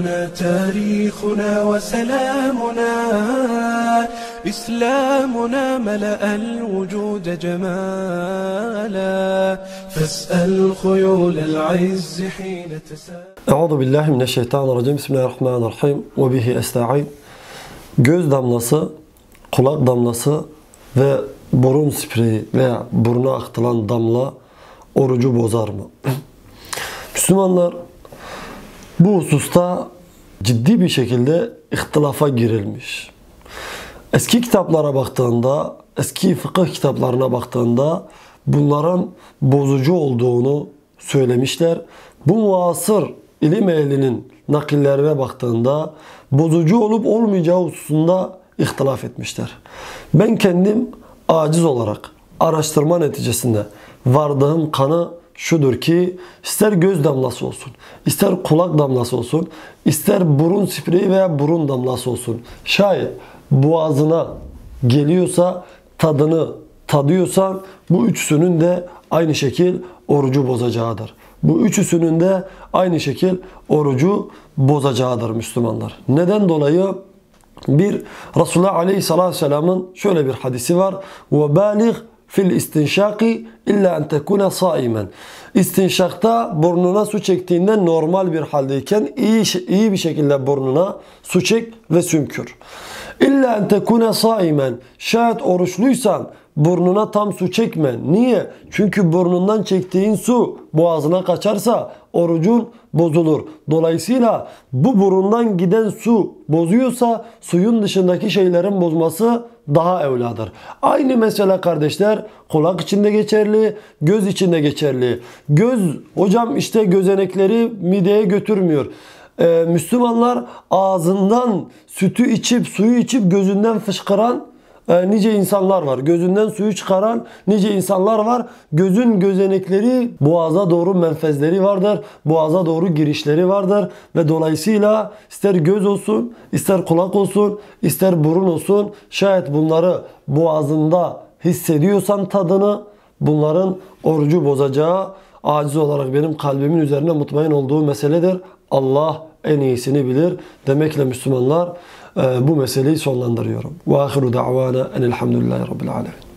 ديننا تاريخنا وسلامنا إسلامنا ملأ الوجود جمالا فاسأل خيول العز حين تسال Euzu billahi mineşşeytanirracim. Bismillahirrahmanirrahim. Ve bihi esta'in. Göz damlası, kulak damlası ve burun spreyi veya buruna akıtılan damla orucu bozar mı? Müslümanlar bu hususta ciddi bir şekilde ihtilafa girilmiş. Eski kitaplara baktığında, eski fıkıh kitaplarına baktığında bunların bozucu olduğunu söylemişler. Bu muasır ilim ehlinin nakillerine baktığında bozucu olup olmayacağı hususunda ihtilaf etmişler. Ben kendim aciz olarak araştırma neticesinde vardığım kanı şudur ki ister göz damlası olsun, ister kulak damlası olsun, ister burun spreyi veya burun damlası olsun. Şayet boğazına geliyorsa tadını tadıyorsan bu üçsünün de aynı şekil orucu bozacağıdır. Bu üçüsünün de aynı şekil orucu bozacağıdır Müslümanlar. Neden dolayı? Bir Resulullah Aleyhisselatü Vesselam'ın şöyle bir hadisi var. Balig fil istinşaki illa en tekune saimen. İstinşakta burnuna su çektiğinde normal bir haldeyken iyi, iyi bir şekilde burnuna su çek ve sümkür. İlla en tekune saimen. Şayet oruçluysan burnuna tam su çekme. Niye? Çünkü burnundan çektiğin su boğazına kaçarsa orucun bozulur. Dolayısıyla bu burundan giden su bozuyorsa suyun dışındaki şeylerin bozması daha evladır. Aynı mesele kardeşler kulak içinde geçerli, göz içinde geçerli. Göz hocam işte gözenekleri mideye götürmüyor. Ee, Müslümanlar ağzından sütü içip suyu içip gözünden fışkıran e, nice insanlar var. Gözünden suyu çıkaran nice insanlar var. Gözün gözenekleri boğaza doğru menfezleri vardır. Boğaza doğru girişleri vardır. Ve dolayısıyla ister göz olsun, ister kulak olsun, ister burun olsun. Şayet bunları boğazında hissediyorsan tadını bunların orucu bozacağı aciz olarak benim kalbimin üzerine mutmain olduğu meseledir. Allah en iyisini bilir. Demekle Müslümanlar bu meseleyi sonlandırıyorum. Ve ahiru da'vana enelhamdülillahi rabbil alemin.